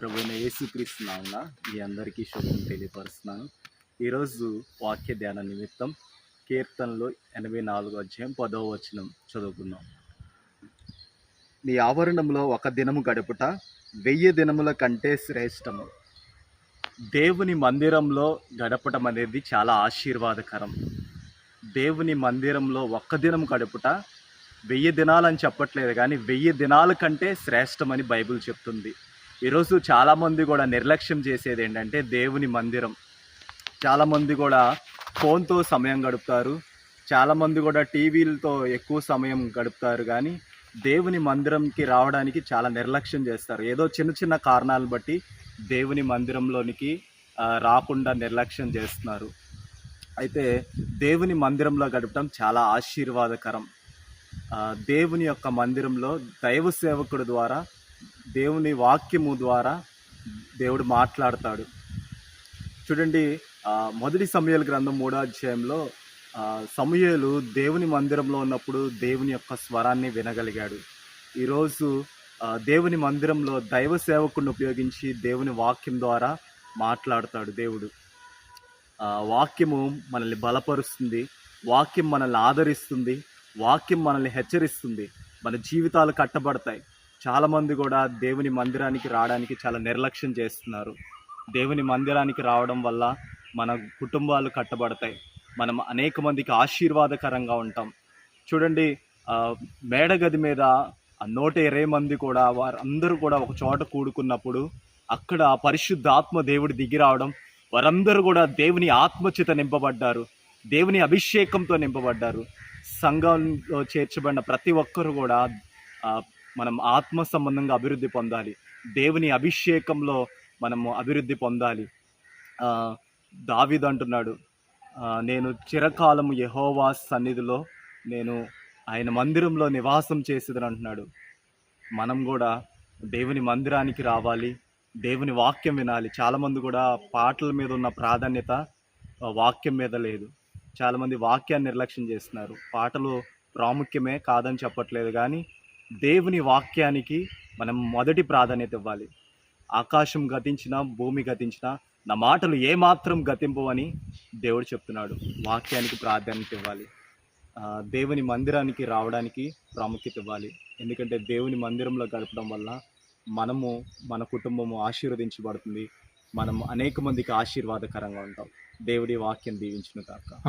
ప్రభువైన యేసుక్రీస్తు మీ అందరికీ శుభం తెలియపరుస్తున్నాను. ఈరోజు వాక్య ధ్యాన నిమిత్తం కీర్తనలో ఎనభై నాలుగు అధ్యాయం పదవ వచనం చదువుకున్నాం నీ ఆవరణంలో ఒక దినము గడుపుట వెయ్యి దినముల కంటే శ్రేష్టము. దేవుని మందిరంలో గడపటం అనేది చాలా ఆశీర్వాదకరం. దేవుని మందిరంలో ఒక్క దినం గడుపుట వెయ్యి దినాలని చెప్పట్లేదు కానీ వెయ్యి దినాల కంటే శ్రేష్టమని బైబిల్ చెప్తుంది. ఈరోజు చాలామంది కూడా నిర్లక్ష్యం చేసేది ఏంటంటే దేవుని మందిరం. చాలామంది కూడా ఫోన్తో సమయం గడుపుతారు. చాలామంది కూడా టీవీలతో ఎక్కువ సమయం గడుపుతారు. కానీ దేవుని మందిరంకి రావడానికి చాలా నిర్లక్ష్యం చేస్తారు. ఏదో చిన్న చిన్న కారణాలు బట్టి దేవుని మందిరంలోనికి రాకుండా నిర్లక్ష్యం చేస్తున్నారు. అయితే దేవుని మందిరంలో గడపడం చాలా ఆశీర్వాదకరం. దేవుని యొక్క మందిరంలో దైవ సేవకుడు ద్వారా దేవుని వాక్యము ద్వారా దేవుడు మాట్లాడతాడు. చూడండి మొదటి సమయాల గ్రంథం మూడో అధ్యాయంలో ఆ, దేవుని మందిరంలో ఉన్నప్పుడు దేవుని యొక్క స్వరాన్ని వినగలిగాడు. ఈరోజు దేవుని మందిరంలో దైవ సేవకుడిని ఉపయోగించి దేవుని వాక్యం ద్వారా మాట్లాడతాడు దేవుడు. వాక్యము మనల్ని బలపరుస్తుంది వాక్యం మనల్ని ఆదరిస్తుంది వాక్యం మనల్ని హెచ్చరిస్తుంది మన జీవితాలు కట్టబడతాయి. చాలామంది కూడా దేవుని మందిరానికి రావడానికి చాలా నిర్లక్ష్యం చేస్తున్నారు. దేవుని మందిరానికి రావడం వల్ల మన కుటుంబాలు కట్టబడతాయి. మనం అనేక మందికి ఆశీర్వాదకరంగా ఉంటాం. చూడండి మేడగది మీద నూట ఇరవై మంది కూడా వారందరూ కూడా ఒక చోట కూడుకున్నప్పుడు అక్కడ పరిశుద్ధాత్మ దేవుడు దిగి రావడం వారందరూ కూడా దేవుని ఆత్మచిత నింపబడ్డారు. దేవుని అభిషేకంతో నింపబడ్డారు. సంఘంలో చేర్చబడిన ప్రతి ఒక్కరు కూడా మనం ఆత్మ సంబంధంగా అభివృద్ధి పొందాలి. దేవుని అభిషేకంలో మనము అభివృద్ధి పొందాలి. దావిద్ అంటున్నాడు నేను చిరకాలము యహోవా సన్నిధిలో నేను ఆయన మందిరంలో నివాసం చేసేదని అంటున్నాడు. మనం కూడా దేవుని మందిరానికి రావాలి దేవుని వాక్యం వినాలి. చాలామంది కూడా పాటల మీద ఉన్న ప్రాధాన్యత వాక్యం మీద లేదు. చాలామంది వాక్యాన్ని నిర్లక్ష్యం చేస్తున్నారు. పాటలు ప్రాముఖ్యమే కాదని చెప్పట్లేదు కానీ దేవుని వాక్యానికి మనం మొదటి ప్రాధాన్యత ఇవ్వాలి. ఆకాశం గతించిన భూమి గతించిన నా మాటలు ఏమాత్రం గతింపవని దేవుడు చెప్తున్నాడు. వాక్యానికి ప్రాధాన్యత ఇవ్వాలి. దేవుని మందిరానికి రావడానికి ప్రాముఖ్యత ఇవ్వాలి. ఎందుకంటే దేవుని మందిరంలో గడపడం వల్ల మనము మన కుటుంబము ఆశీర్వదించబడుతుంది. మనం అనేక మందికి ఆశీర్వాదకరంగా ఉంటాం. దేవుడి వాక్యం దీవించిన కాక